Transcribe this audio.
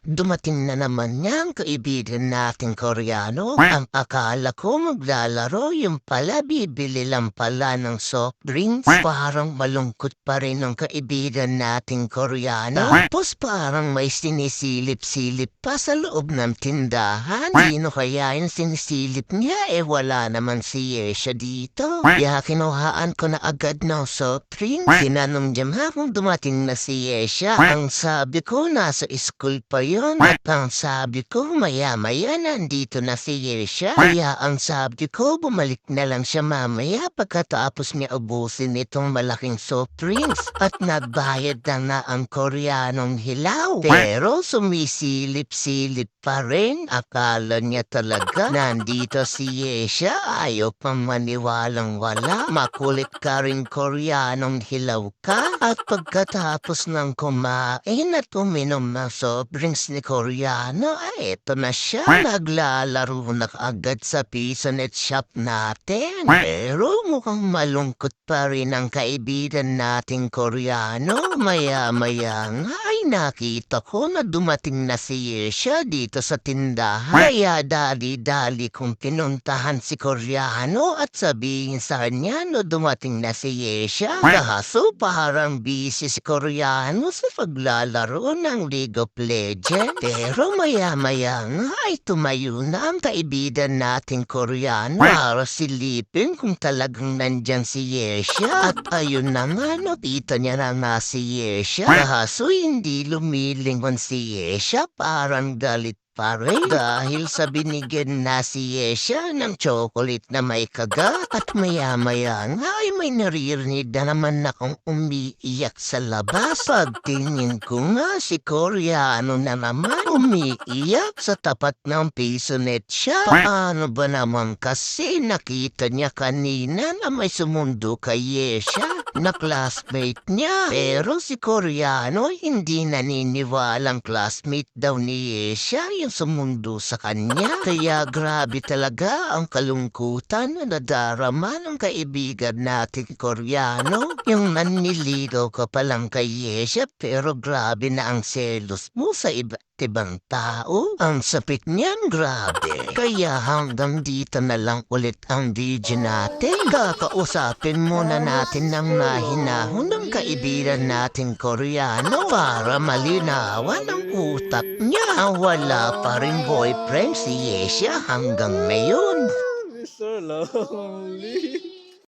Dumating na naman niyang kaibigan nating Koreano. Ang akala ko maglalaro, yung pala bibili lang pala ng soft drinks. Parang malungkot pa rin ng kaibigan nating Koreano. Tapos parang may sinisilip-silip pa sa loob ng tindahan. Sino kaya yung sinisilip niya? Eh wala naman si Yesha dito. Kaya kinuhaan ko na agad ng soft drinks. Tinanong niya kung dumating na si Yesha. Ang sabi ko nasa school pa yun. At ang sabi ko maya-maya nandito na si Yesha. Kaya ang sabi ko bumalik na lang siya mamaya pagkatapos niya ubusin itong malaking soft drinks. At nagbayad na na ang koreanong hilaw. Pero sumisilip-silip pa rin. Akala niya talaga nandito si Yesha. Ayaw pa maniwalang wala. Makulit ka rin koreanong hilaw ka. At pagkatapos ng kumain at uminom ng soft drinks ni Koreano, ay siya. Naglalaro na agad sa Pisonet shop natin. Pero mukhang malungkot pa rin ang kaibigan nating Koreano. Maya-maya nga nakita ko na dumating na si Yesha dito sa tindahan. Kaya dali-dali kong pinuntahan si Koreano at sabihin sa kanya no dumating na si Yesha. Kaso parang busy si Koreano sa paglalaro ng League of Legends. Pero maya-maya nga ay tumayo na ang kaibigan nating Koreano para silipin kung talagang nandyan si Yesha. At ayun na nga nakita niya na nga si Yesha. Kaso hindi lumilingon si Yesha parang galit pa rin dahil sa binigyan na si Yesha ng chocolate na may kagat at maya-maya nga ay may naririnig na naman akong umiiyak sa labas. Pagtingin ko nga si Koreano na naman umiiyak sa tapat ng pisonet siya. Paano ba naman kasi nakita niya kanina na may sumundo kay Yesha na classmate niya. Pero si Koreano hindi naniniwalang classmate daw ni Yesha yung sumundo sa kanya. Kaya grabe talaga ang kalungkutan na nadarama ng kaibigan nating Koreano. Yung naniligaw ka palang kay Yesha pero grabe na ang selos mo sa iba't ibang tao. Ang sapit niyan, grabe. Kaya hanggang dito na lang ulit ang video natin. Kakausapin muna natin ng nahinahon ng kaibigan nating Koreano para malinawan ang utak niya. Wala pa rin boyfriend si Yesha hanggang ngayon. Mr. Lonely.